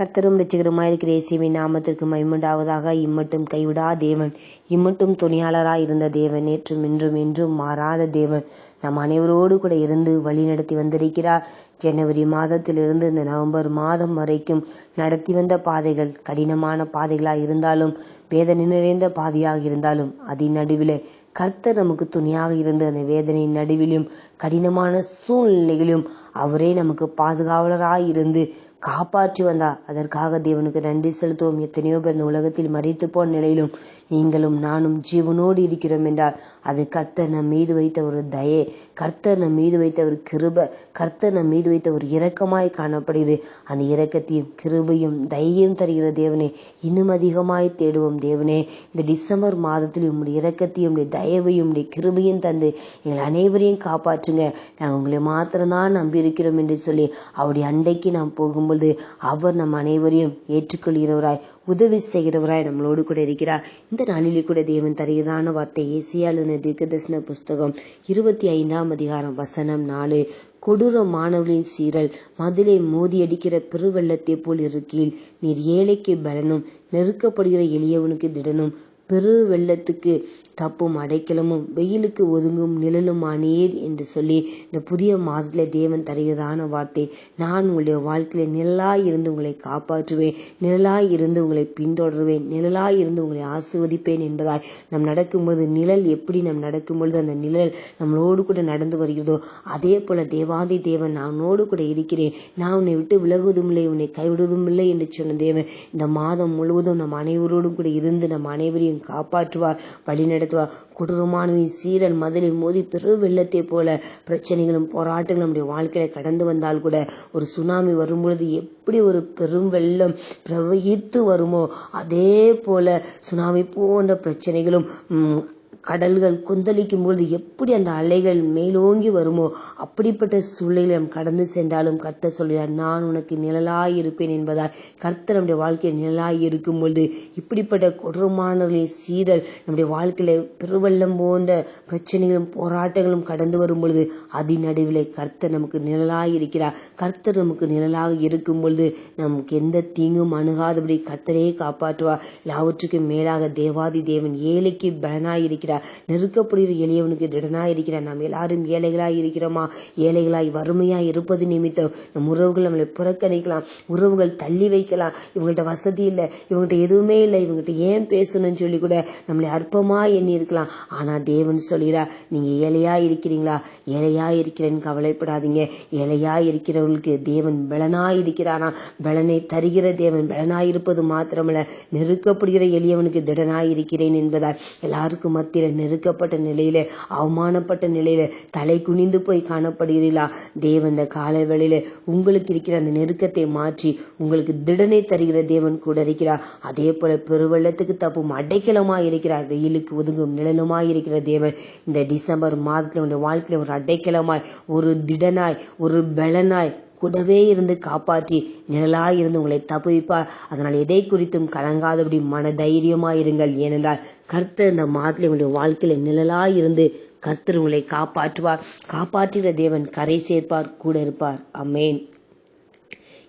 கர்த்தரும் ரட்சகருமாயிருக்கிற இயேசுவின் நாமத்திற்கு மைமுண்டாவதாக இம்மட்டும் கைவிடா தேவன். இம்மட்டும் துணியாளராய் இருந்த தேவன். நேற்றும் இன்றும் என்றும் மாறாத தேவன். நம் அனைவரோடு கூட இருந்து வழி நடத்தி வந்திருக்கிறார். ஜனவரி மாதத்திலிருந்து இந்த நவம்பர் மாதம் வரைக்கும் நடத்தி வந்த பாதைகள் கடினமான பாதைகளாக இருந்தாலும் வேதனை நிறைந்த பாதையாக இருந்தாலும் அதன் நடுவில் கர்த்தர் நமக்கு துணையாக இருந்து அந்த வேதனையின் நடுவிலும் கடினமான சூழ்நிலைகளிலும் அவரே நமக்கு பாதுகாவலராய் இருந்து காப்பாற்றி வந்தார் அதற்காக தேவனுக்கு நன்றி செலுத்துவோம். எத்தனையோ பேர் இந்த உலகத்தில் மறித்து போன நிலையிலும் நீங்களும் நானும் ஜீவனோடு இருக்கிறோம் என்றால் அது கர்த்தர் நம் மீது வைத்த ஒரு தயே கர்த்தர் நம் மீது வைத்த ஒரு கிருப கர்த்தர் நம் மீது வைத்த ஒரு இரக்கமாய் காணப்படுகிறது. அந்த இரக்கத்தையும் கிருபையும் தைரியம் தருகிற தேவனே இன்னும் அதிகமாய் தேடுவோம் தேவனே. இந்த டிசம்பர் மாதத்தில் உங்களுடைய இரக்கத்தையும் உடைய தயவையும் உடைய கிருபையும் தந்து எங்கள் அனைவரையும் காப்பாற்றுங்க. நாங்கள் உங்களை மாத்திரம்தான் நம்பி இருக்கிறோம் என்று சொல்லி அவருடைய அண்டைக்கு நாம் போகும்பொழுது அவர் நம் அனைவரையும் ஏற்றுக்கொள்கிறவராய் உதவி செய்கிறவராய் நம்மளோடு கூட இருக்கிறார். இந்த நாளிலே கூட தேவன் தருகிறதான வார்த்தை ஏசியாளுன தீர்க்கதர்சன புஸ்தகம் இருபத்தி ஐந்தாம் அதிகாரம் வசனம் நாலு. கொடூர மாணவர்களின் சீரல் மதிலை மோதியடிக்கிற பெருவெள்ளத்தை போல் இருக்கையில் நீர் ஏழைக்கு பலனும் நெருக்கப்படுகிற எளியவனுக்கு திடனும். பெரு வெள்ளத்துக்கு தப்பும் அடைக்கலமும் வெயிலுக்கு ஒதுங்கும் நிழலுமானீர் என்று சொல்லி இந்த புதிய மாதத்துல தேவன் தருகிறதான வார்த்தை. நான் உங்களுடைய வாழ்க்கையில நிழலாய் இருந்து உங்களை காப்பாற்றுவேன் நிழலாய் இருந்து உங்களை பின்தொடருவேன் நிழலாய் இருந்து உங்களை ஆசிர்வதிப்பேன் என்பதாய். நாம் நடக்கும்பொழுது நிழல் எப்படி நாம் நடக்கும்பொழுது அந்த நிழல் நம்மளோடு கூட நடந்து வருகிறதோ அதே போல தேவாதி தேவன் நானோடு கூட இருக்கிறேன். நான் உன்னை விட்டு விலகுவதும் இல்லை உன்னை கைவிடுவதும் இல்லை என்று சொன்ன தேவன் இந்த மாதம் முழுவதும் நம் அனைவரோடும் கூட இருந்து நம் அனைவரையும் காப்பாற்றுவார் வழிநடத்த நடத்துவார் கொடூரமானவின் சீரல் மதிலை மோதி பெரு வெள்ளத்தை போல பிரச்சனைகளும் போராட்டங்களும் நம்முடைய வாழ்க்கையில கடந்து வந்தால் கூட ஒரு சுனாமி வரும்பொழுது எப்படி ஒரு பெரும் வெள்ளம் பிரவகித்து வருமோ அதே போல சுனாமி போன்ற பிரச்சனைகளும் உம், கடல்கள் கொந்தளிக்கும் பொழுது எப்படி அந்த அலைகள் மேலோங்கி வருமோ அப்படிப்பட்ட சூழ்நிலை கடந்து சென்றாலும் கர்த்தர் சொல்கிறார் நான் உனக்கு நிழலாய் இருப்பேன் என்பதால் கர்த்தர் நம்முடைய வாழ்க்கையில் நிழலாய் இருக்கும் பொழுது இப்படிப்பட்ட கொடூரமானவர்களின் சீரல் நம்முடைய வாழ்க்கையில பெருவெள்ளம் போன்ற பிரச்சனைகளும் போராட்டங்களும் கடந்து வரும் பொழுது அதன் நடுவிலே கர்த்தர் நமக்கு நிழலாய் இருக்கிறார். கர்த்தர் நமக்கு நிழலாக இருக்கும் பொழுது நமக்கு எந்த தீங்கும் அணுகாதபடி கர்த்தரையே காப்பாற்றுவார். எல்லாவற்றுக்கும் மேலாக தேவாதி தேவன் ஏழைக்கு பலனாய் இருக்கிறார் நெருக்கப்படுகிற எளியவனுக்கு திடனா இருக்கிறார் நாம் எல்லாரும் ஏழைகளாய் இருக்கிறோமா? ஏழைகளாய் வறுமையாய் இருப்பது நிமித்தம் நம் உறவுகள் நம்மளை புறக்கணிக்கலாம். உறவுகள் தள்ளி வைக்கலாம். இவங்கள்ட்ட வசதி இல்லை. இவங்கள்ட்ட எதுவுமே இல்லை. இவங்ககிட்ட ஏன் பேசணும்னு சொல்லி கூட நம்மளை அற்பமா எண்ணி இருக்கலாம் ஆனா தேவன் சொல்கிறார் நீங்க ஏழையா இருக்கிறீங்களா? ஏழையா இருக்கிறேன்னு கவலைப்படாதீங்க. ஏழையா இருக்கிறவர்களுக்கு தேவன் பலனா இருக்கிறானா பலனை தருகிற தேவன் பலனா இருப்பது மாத்திரமல்ல. நெருக்கப்படுகிற எளியவனுக்கு திடனா இருக்கிறேன் என்பதால் எல்லாருக்கும் மத்தியில் நெருக்கப்பட்ட நிலையில அவமானப்பட்ட நிலையில தலை குனிந்து போய் காணப்படுகிறீர்களா? தேவன் இந்த காலவெளையில உங்களுக்கு இருக்கிற அந்த நெருக்கத்தை மாற்றி உங்களுக்கு திடனை தருகிற தேவன் கூட இருக்கிறார். அதே போல பெருவெள்ளத்துக்கு தப்பும் அடைக்கலமாக இருக்கிறார். வெயிலுக்கு ஒதுங்கும் நிழலுமாய் இருக்கிற தேவன் இந்த டிசம்பர் மாதத்துல உங்களுடைய வாழ்க்கையில் ஒரு அடைக்கலமாய் ஒரு திடனாய் ஒரு பலனாய் கூடவே இருந்து காப்பாற்றி நிழலாய் இருந்து உங்களை தப்புவிப்பார். அதனால் எதை குறித்தும் கலங்காதபடி மன தைரியமாயிருங்கள் ஏனென்றால் கர்த்தர் இந்த மாதத்தில் உங்களுடைய வாழ்க்கையில நிழலாய் இருந்து கர்த்தர் உங்களை காப்பாற்றுவார். காப்பாற்றுகிற தேவன் கரை சேர்ப்பார் கூட இருப்பார். அமேன்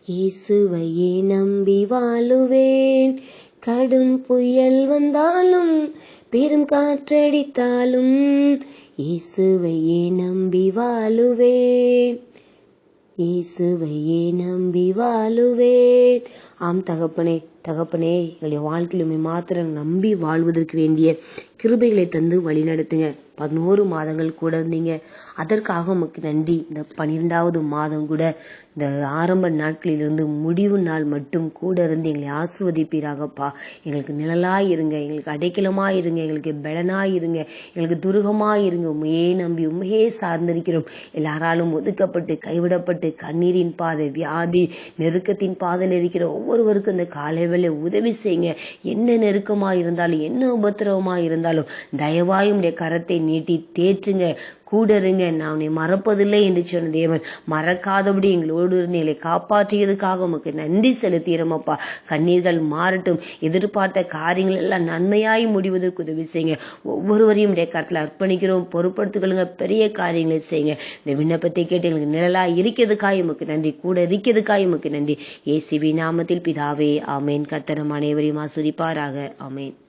இயேசுவையே நம்பி வாழுவேன். கடும் புயல் வந்தாலும் பெரும் காற்றடித்தாலும் இயேசுவையே நம்பி வாழுவேன். இயேசுவையே நம்பி வாழுவேன். ஆம் தகப்பனே தகப்பனே எங்களுடைய வாழ்க்கையிலுமே மாத்திரம் நம்பி வாழ்வதற்கு வேண்டிய கிருபைகளை தந்து வழிநடத்துங்க பதினோரு மாதங்கள் கூட இருந்தீங்க. அதற்காக உமக்கு நன்றி. இந்த பன்னிரெண்டாவது மாதம் கூட இந்த ஆரம்ப நாட்களிலிருந்து முடிவு நாள் மட்டும் கூட இருந்து எங்களை ஆசிர்வதிப்பீராகப்பா. எங்களுக்கு நிழலாய் இருங்க. எங்களுக்கு அடைக்கலமாக இருங்க. எங்களுக்கு பலனாய் இருங்க. எங்களுக்கு துருகமாக இருங்க. உமையே நம்பி உமையே சார்ந்திருக்கிறோம். எல்லாராலும் ஒதுக்கப்பட்டு கைவிடப்பட்டு கண்ணீரின் பாதை வியாதி நெருக்கத்தின் பாதையில் இருக்கிற ஒவ்வொருவருக்கும் இந்த காலை வேலை உதவி செய்யுங்க. என்ன நெருக்கமா இருந்தாலும் என்ன உபத்திரவமா இருந்தாலும் தயவாய் உடைய கரத்தை நீட்டி தேற்றுங்க. கூட இருங்க நான் உன்னை மறப்பதில்லை என்று சொன்ன தேவன் மறக்காதபடி எங்களோடு இருந்து எங்களை காப்பாற்றியதுக்காக உமக்கு நன்றி செலுத்துகிறோம் கண்ணீர்கள் மாறட்டும். எதிர்பார்த்த காரியங்கள் எல்லாம் நன்மையாய் முடிவதற்கு உதவி செய்யுங்க. ஒவ்வொருவரையும் உடைய கருத்தில் அர்ப்பணிக்கிறோம். பொறுப்படுத்திக்கொள்ளுங்க பெரிய காரியங்களை செய்யுங்க. இந்த விண்ணப்பத்தை கேட்டு எங்களுக்கு நிழலா இருக்கிறதுக்காய் உமக்கு நன்றி. கூட இருக்கிறதுக்காய் உமக்கு நன்றி. ஏசிவி நாமத்தில் பிதாவே ஆமேன். கர்த்தனம் அனைவரையும் ஆஸ்வதிப்பாராக. ஆமேன்.